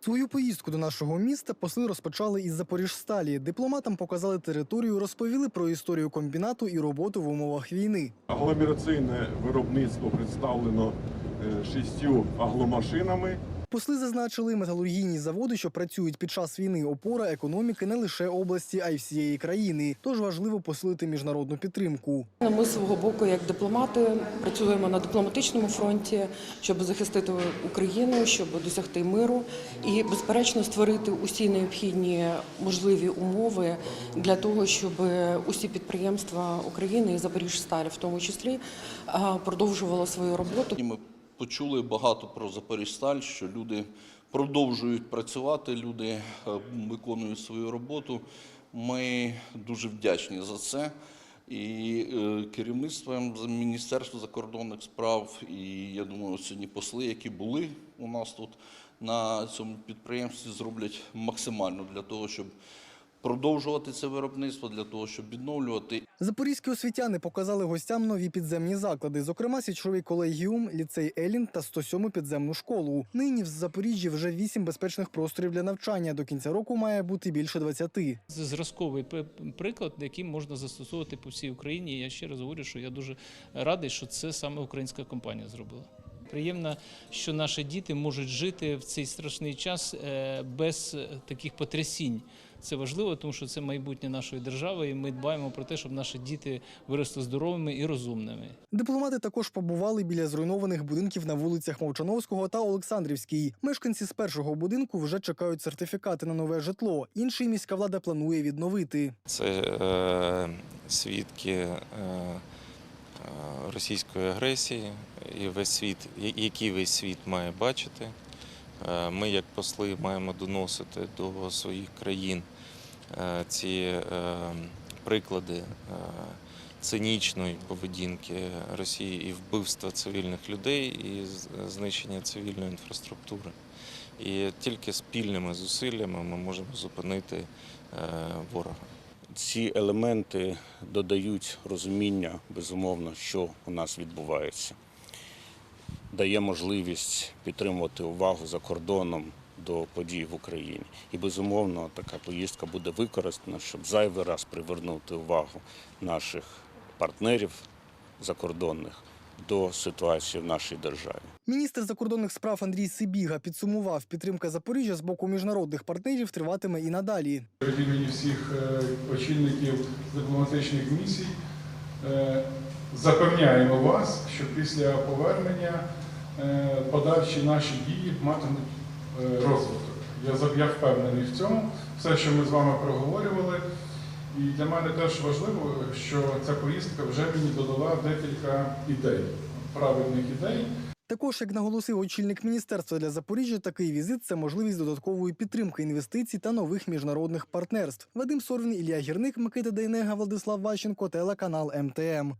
Свою поїздку до нашого міста посли розпочали із Запоріжсталі. Дипломатам показали територію, розповіли про історію комбінату і роботу в умовах війни. Агломераційне виробництво представлено е, шістю агломашинами. Посли зазначили, металургійні заводи, що працюють під час війни, опора економіки не лише області, а й всієї країни. Тож важливо посилити міжнародну підтримку. Ми з свого боку, як дипломати, працюємо на дипломатичному фронті, щоб захистити Україну, щоб досягти миру і, безперечно, створити усі необхідні можливі умови для того, щоб усі підприємства України і Запоріжсталь, в тому числі, продовжували свою роботу. Почули багато про Запоріжсталь, що люди продовжують працювати, люди е, виконують свою роботу. Ми дуже вдячні за це. І е, керівництвом Міністерства закордонних справ, і я думаю, сьогодні посли, які були у нас тут на цьому підприємстві, зроблять максимально для того, щоб продовжувати це виробництво, для того, щоб відновлювати Запорізькі освітяни показали гостям нові підземні заклади, зокрема січовий колегіум, ліцей Елін та 107 підземну школу. Нині в Запоріжжі вже вісім безпечних просторів для навчання. До кінця року має бути більше 20. Це зразковий приклад, який можна застосовувати по всій Україні. Я ще раз говорю, що я дуже радий, що це саме українська компанія зробила. Приємно, що наші діти можуть жити в цей страшний час е, без таких потрясінь. Це важливо, тому що це майбутнє нашої держави, і ми дбаємо про те, щоб наші діти виросли здоровими і розумними. Дипломати також побували біля зруйнованих будинків на вулицях Мовчановського та Олександрівській. Мешканці з першого будинку вже чекають сертифікати на нове житло. Інший міська влада планує відновити. Це е, свідки е, е, російської агресії, і весь світ, який весь світ має бачити. Е, Ми, як посли, маємо доносити до своїх країн е, ці е, приклади цинічної поведінки Росії і вбивства цивільних людей, і знищення цивільної інфраструктури. І тільки спільними зусиллями ми можемо зупинити ворога. Ці елементи додають розуміння, безумовно, що у нас відбувається. Дає можливість підтримувати увагу за кордоном до подій в Україні. І безумовно така поїздка буде використана, щоб зайвий раз привернути увагу наших партнерів закордонних до ситуації в нашій державі. Міністр закордонних справ Андрій Сибіга підсумував, підтримка Запоріжжя з боку міжнародних партнерів триватиме і надалі. від імені всіх е, очільників дипломатичних місій е, запевняємо вас, що після повернення подальші наші дії матимуть е, розвиток. Я впевнений в цьому. Все, що ми з вами проговорювали. І для мене теж важливо, що ця поїздка вже мені додала декілька ідей, правильних ідей. Також, як наголосив очільник міністерства для Запоріжжя, такий візит це можливість додаткової підтримки інвестицій та нових міжнародних партнерств. Вадим Сорвін, Ілля Гірник, Микита Дейнега, Владислав Ващенко, телеканал МТМ.